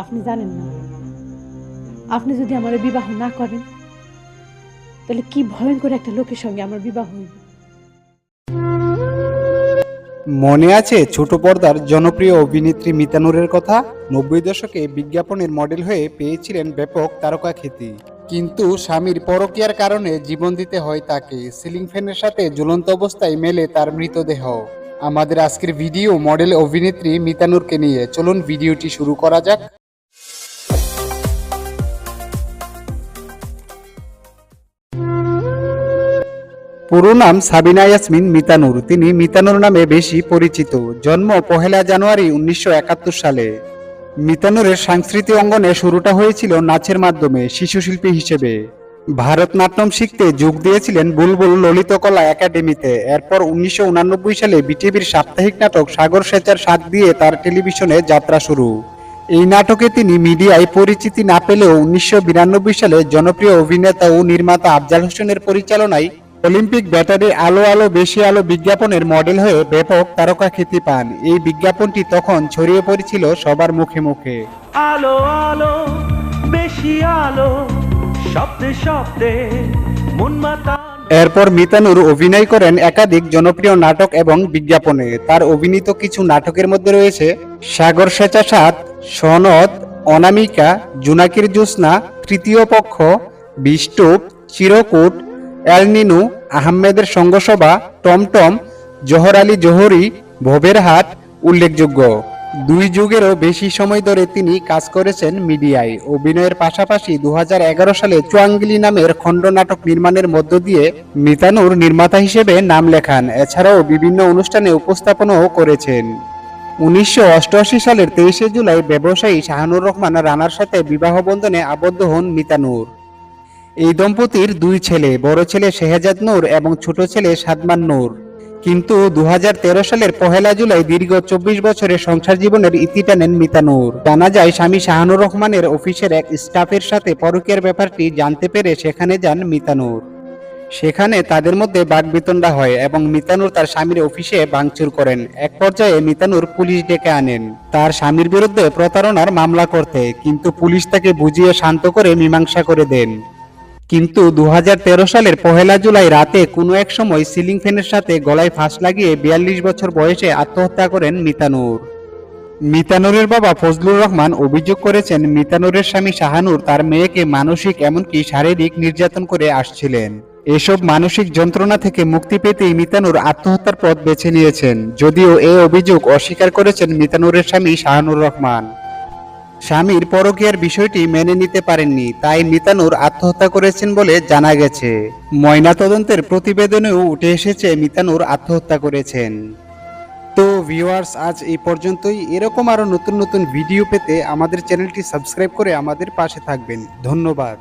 আপনি জানেন না। আপনি যদি আমার বিবাহ না করেন, তাহলে কি ভয়ঙ্কর একটা লোকের সঙ্গে আমার বিবাহ হইবে? মনে আছে ছোট পর্দার জনপ্রিয় অভিনেত্রী মিতানুরের কথা? নব্বই দশকে বিজ্ঞাপনের মডেল হয়ে পেয়েছিলেন ব্যাপক তারকা খ্যাতি। কিন্তু স্বামীর পরকীয়ার কারণে জীবন দিতে হয় তাকে। সিলিং ফ্যানের সাথে ঝুলন্ত অবস্থায় মেলে তার মৃতদেহ। আমাদের আজকের ভিডিও মডেল অভিনেত্রী মিতানুরকে নিয়ে। চলুন ভিডিওটি শুরু করা যাক। পুরো নাম সাবিনা ইয়াসমিন মিতানুর। তিনি মিতানুর নামে বেশি পরিচিত। জন্ম পহেলা জানুয়ারি উনিশশো একাত্তর সালে। মিতানুরের সাংস্কৃতিক অঙ্গনে শুরুটা হয়েছিল নাচের মাধ্যমে শিশু শিল্পী হিসেবে। ভারতনাট্যম শিখতে যোগ দিয়েছিলেন বুলবুল ললিতকলা একাডেমিতে। এরপর উনিশশো সালে বিটিভির সাপ্তাহিক নাটক সাগর সেচার সাথ দিয়ে তার টেলিভিশনে যাত্রা শুরু। এই নাটকে তিনি মিডিয়ায় পরিচিতি না পেলেও উনিশশো বিরানব্বই সালে জনপ্রিয় অভিনেতা ও নির্মাতা আফজাল হোসেনের পরিচালনায় অলিম্পিক ব্যাটারি আলো আলো বেশি আলো বিজ্ঞাপনের মডেল হয়ে ব্যাপক তারকা খ্যাতি পান। এই বিজ্ঞাপনটি তখন ছড়িয়ে পড়েছিল সবার মুখে মুখে। আলো আলো বেশি আলো শব্দে শব্দে মন এরপর মিতানুর অভিনয় করেন একাধিক জনপ্রিয় নাটক এবং বিজ্ঞাপনে। তার অভিনীত কিছু নাটকের মধ্যে রয়েছে সাগর সেচা সাত সনদ অনামিকা জুনাকির জ্যোৎস্না তৃতীয় পক্ষ বিষ্টুপ চিরকুট এলনিনু আহমেদের সঙ্গসভা টমটম জহর আলী জোহরি, ভবের হাট উল্লেখযোগ্য। দুই যুগেরও বেশি সময় ধরে তিনি কাজ করেছেন মিডিয়ায়। অভিনয়ের পাশাপাশি দু হাজার এগারো সালে চুয়াঙ্গিলি নামের খণ্ড নাটক নির্মাণের মধ্য দিয়ে মিতানুর নির্মাতা হিসেবে নাম লেখান। এছাড়াও বিভিন্ন অনুষ্ঠানে উপস্থাপনাও করেছেন। উনিশশো অষ্টআশি সালের তেইশে জুলাই ব্যবসায়ী শাহানুর রহমান রানার সাথে বিবাহ বন্ধনে আবদ্ধ হন মিতানুর। এই দম্পতির দুই ছেলে, বড় ছেলে শেহজাদ নূর এবং ছোট ছেলে সাদমান নূর। কিন্তু দু হাজার তেরো সালের পহেলা জুলাই দীর্ঘ চব্বিশ বছরের সংসার জীবনের ইতি টানেন মিতানুর জানা যায়, স্বামী শাহানুর রহমানের অফিসের এক স্টাফের সাথে পরকীয়ার ব্যাপারটি জানতে পেরে সেখানে যান মিতানুর সেখানে তাদের মধ্যে বাগবিতণ্ডা হয় এবং মিতানুর তার স্বামীর অফিসে ভাঙচুর করেন। এক পর্যায়ে মিতানুর পুলিশ ডেকে আনেন। তার স্বামীর বিরুদ্ধে প্রতারণার মামলা করতে, কিন্তু পুলিশ তাকে বুঝিয়ে শান্ত করে মীমাংসা করে দেন। কিন্তু দু হাজার তেরো সালের পহেলা জুলাই রাতে কোনো এক সময় সিলিং ফ্যানের সাথে গলায় ফাঁস লাগিয়ে বিয়াল্লিশ বছর বয়সে আত্মহত্যা করেন মিতানুর। মিতানুরের বাবা ফজলুর রহমান অভিযোগ করেছেন মিতানুরের স্বামী শাহানুর তার মেয়েকে মানসিক এমনকি শারীরিক নির্যাতন করে আসছিলেন। এসব মানসিক যন্ত্রণা থেকে মুক্তি পেতেই মিতানুর আত্মহত্যার পথ বেছে নিয়েছেন। যদিও এই অভিযোগ অস্বীকার করেছেন মিতানুরের স্বামী শাহানুর রহমান। স্বামীর পরকীয়ার বিষয়টি মেনে নিতে পারেননি, তাই মিতানুর আত্মহত্যা করেছেন বলে জানা গেছে। ময়নাতদন্তের প্রতিবেদনেও উঠে এসেছে মিতানুর আত্মহত্যা করেছেন। তো ভিউয়ার্স আজ এই পর্যন্তই। এরকম আরও নতুন নতুন ভিডিও পেতে আমাদের চ্যানেলটি সাবস্ক্রাইব করে আমাদের পাশে থাকবেন। ধন্যবাদ।